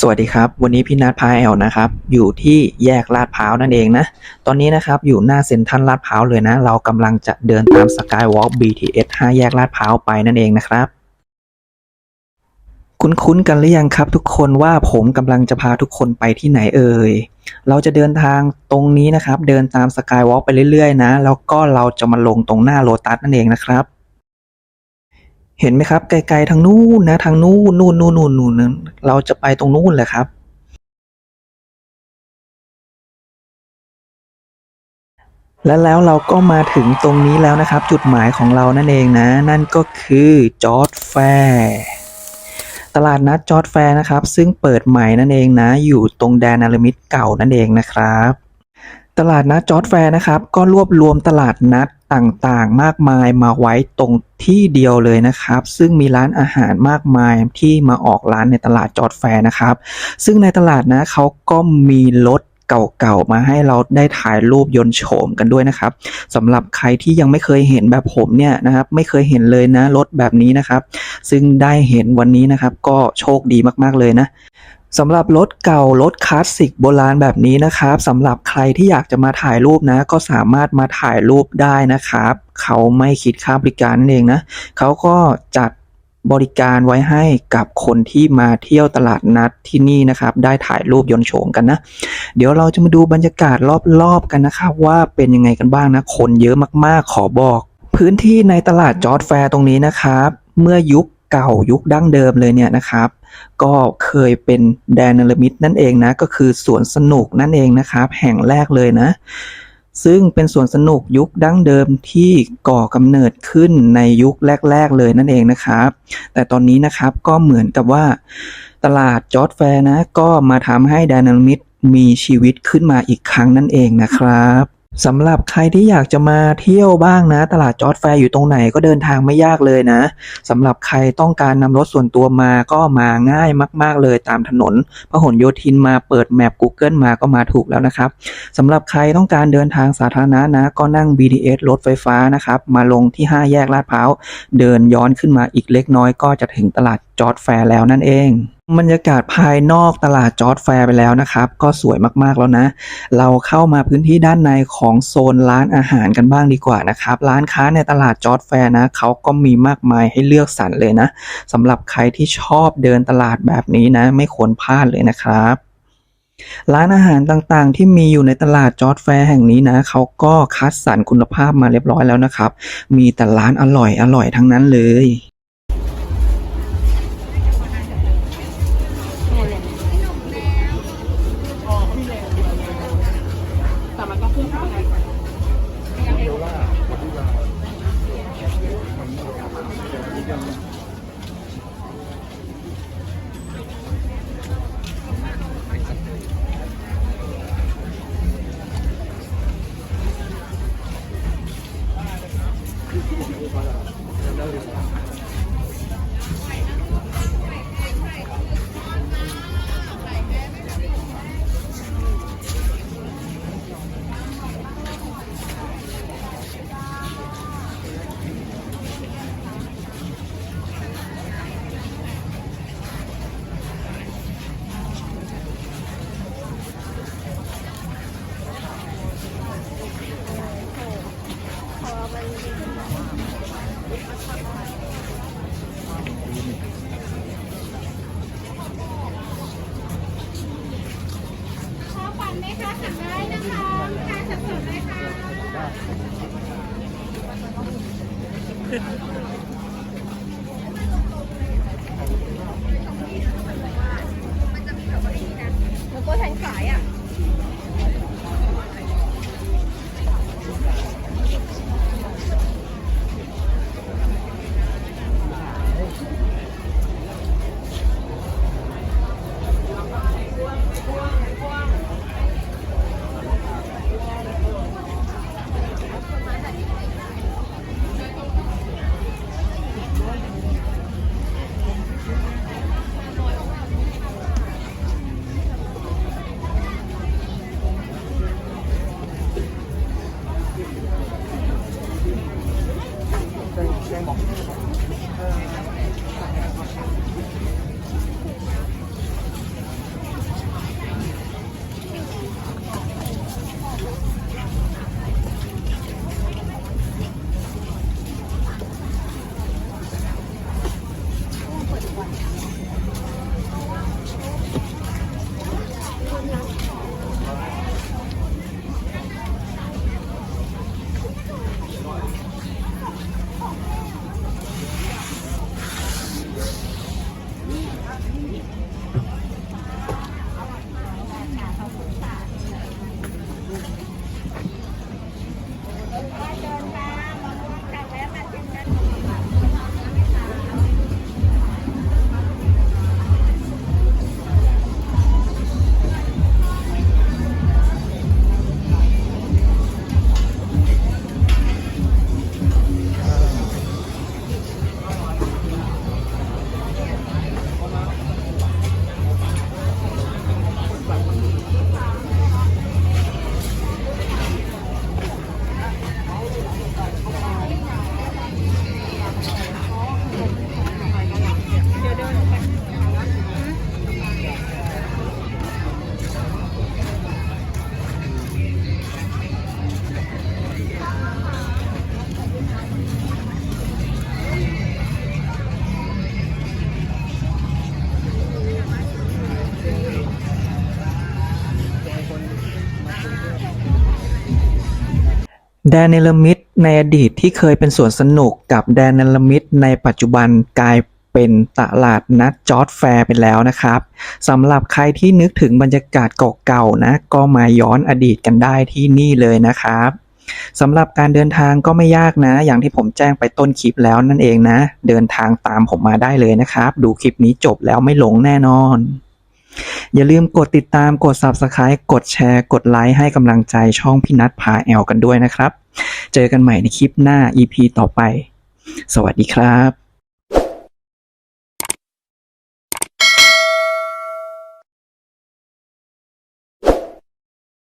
สวัสดีครับ วันนี้พี่นัทพาแอลนะครับ อยู่ที่แยกลาดพร้าวนั่นเองนะ ตอนนี้นะครับอยู่หน้าเซ็นทรัลลาดพร้าวเลยนะ เรากำลังจะเดินตามสกายวอล์ก BTS 5 แยกลาดพร้าวไปนั่นเองนะครับคุ้นๆกันหรือยังครับทุกคนว่าผมกำลังจะพาทุกคนไปที่ไหนเอ่ย เราจะเดินทางตรงนี้นะครับ เดินตามสกายวอล์กไปเรื่อยๆนะ แล้วก็เราจะมาลงตรงหน้าโลตัสนั่นเองนะครับ เห็นไหมครับ ไกลๆทางนู้นนะทางนู้นนู่นนู่นนู่นนู่นเราจะไปตรงนู้นเลยครับ และแล้วเราก็มาถึงตรงนี้แล้วนะครับ จุดหมายของเรานั่นเองนะ นั่นก็คือจอร์ดแฟร์ตลาดนัดจอร์ดแฟร์นะครับ ซึ่งเปิดใหม่นั่นเองนะ อยู่ตรงแดนอารมิดเก่านั่นเองนะครับ ตลาดนัดจอร์ดแฟร์นะครับ ก็รวบรวมตลาดนัด ต่างๆ มากมายมาไว้ตรงที่เดียวเลยนะครับ ซึ่งมีร้านอาหารมากมายที่มาออกร้านในตลาดจอดแฟร์นะครับ ซึ่งในตลาดนะเขาก็มีรถเก่าๆ มาให้เราได้ถ่ายรูปยนต์โฉมกันด้วยนะครับสำหรับใครที่ยังไม่เคยเห็นแบบผมเนี่ยนะครับไม่เคยเห็นเลยนะรถแบบนี้นะครับ ซึ่งได้เห็นวันนี้นะครับก็โชคดีมากๆเลยนะ สำหรับรถเก่ารถคลาสสิกโบราณแบบนี้นะครับสำหรับใครที่อยากจะมาถ่ายรูปนะ ก็สามารถมาถ่ายรูปได้นะครับ เขาไม่คิดค่าบริการนั่นเองนะเขาก็จัดบริการไว้ให้กับคนที่มาเที่ยวตลาดนัดที่นี่นะครับ ได้ถ่ายรูปยนต์โฉมกันนะ เดี๋ยวเราจะมาดูบรรยากาศรอบๆกันนะครับ ว่าเป็นยังไงกันบ้างนะ คนเยอะมากๆขอบอก พื้นที่ในตลาดจอร์ดแฟร์ตรงนี้นะครับ เมื่อยุค เก่ายุคดั้งเดิมเลยเนี่ยนะครับ ก็เคยเป็นแดนเนลมิดนั่นเองนะ ก็คือสวนสนุกนั่นเองนะครับ แห่งแรกเลยนะ ซึ่งเป็นสวนสนุกยุคดั้งเดิมที่ก่อกำเนิดขึ้นในยุคแรก ๆ เลยนั่นเองนะครับ แต่ตอนนี้นะครับก็เหมือนกับว่าตลาดจอร์ดแฟร์นะ ก็มาทำให้ไดนนามิดมีชีวิตขึ้นมาอีกครั้งนั่นเองนะครับ สำหรับใครที่อยากจะมาเที่ยวบ้างนะ ตลาดจอร์ดแฟร์อยู่ตรงไหนก็เดินทางไม่ยากเลยนะสำหรับใครต้องการนำรถส่วนตัวมาก็มาง่ายมาก ๆ เลยตามถนนพหลโยธินมาเปิดแมป Google มาก็มาถูกแล้วนะครับสำหรับใครต้องการเดินทางสาธารณะนะ ก็นั่ง BTS รถไฟฟ้านะครับ มาลงที่ 5 แยกลาดพร้าวเดินย้อนขึ้นมาอีกเล็กน้อยก็จะถึงตลาดจอร์ดแฟร์แล้วนั่นเอง บรรยากาศภายนอกตลาดจอร์ดแฟร์ไปแล้วนะครับ ก็สวยมากๆแล้วนะ เราเข้ามาพื้นที่ด้านในของโซนร้านอาหารกันบ้างดีกว่านะครับ ร้านค้าในตลาดจอร์ดแฟร์นะเขาก็มีมากมายให้เลือกสรรเลยนะสำหรับใครที่ชอบเดินตลาดแบบนี้นะ ไม่ควรพลาดเลยนะครับร้านอาหารต่างๆ ที่มีอยู่ในตลาดจอร์ดแฟร์แห่งนี้นะเขาก็คัดสรรคุณภาพมาเรียบร้อยแล้วนะครับ มีแต่ร้านอร่อยอร่อยทั้งนั้นเลย คะสั่งได้นะคะลูกค้าสับสนเลยค่ะ 먹는 거. แดนเนลมิดในอดีตที่เคยเป็นสวนสนุกกับแดนเนลมิดในปัจจุบันกลายเป็นตลาดนัดจอร์ดแฟร์ไปแล้วนะครับสำหรับใครที่นึกถึงบรรยากาศเก่าๆนะ ก็มาย้อนอดีตกันได้ที่นี่เลยนะครับสำหรับการเดินทางก็ไม่ยากนะ อย่างที่ผมแจ้งไปต้นคลิปแล้วนั่นเองนะ เดินทางตามผมมาได้เลยนะครับ ดูคลิปนี้จบแล้วไม่หลงแน่นอน อย่าลืมกดติดตามกด Subscribe กดแชร์ กดไลค์ให้กำลังใจช่องพี่นัทพาแอลกันด้วยนะครับ เจอกันใหม่ในคลิปหน้า EP ต่อไป สวัสดีครับ